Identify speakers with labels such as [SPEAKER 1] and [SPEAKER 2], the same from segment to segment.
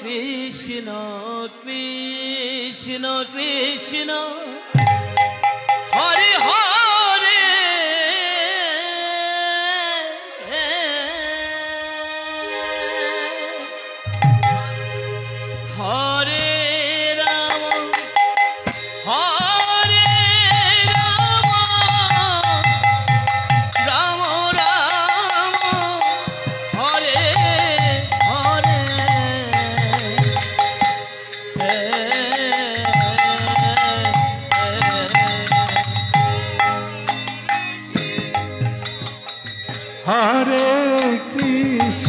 [SPEAKER 1] কৃষ্ণ কৃষ্ণ কৃষ্ণ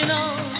[SPEAKER 1] কৃষ্ণ হরে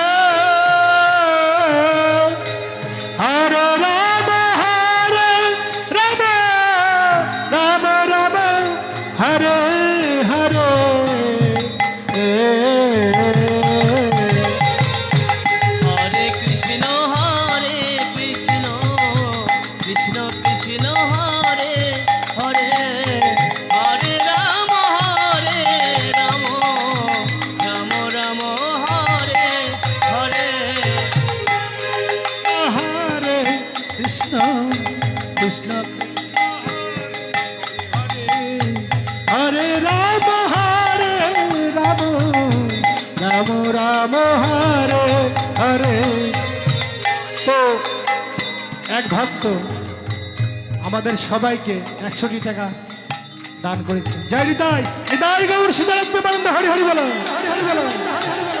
[SPEAKER 1] কৃষ্ণ কৃষ্ণ হরে হরে রাম হরে রাম রাম হরে হরে।
[SPEAKER 2] তো, এক ভক্ত আমাদের সবাইকে একশোটি টাকা দান করেছে। জয় হৃদয় হৃদয় গৌর সীতারাম প্রেমানন্দ, হরি হরি বলো। হরি হরি বলো
[SPEAKER 1] হরে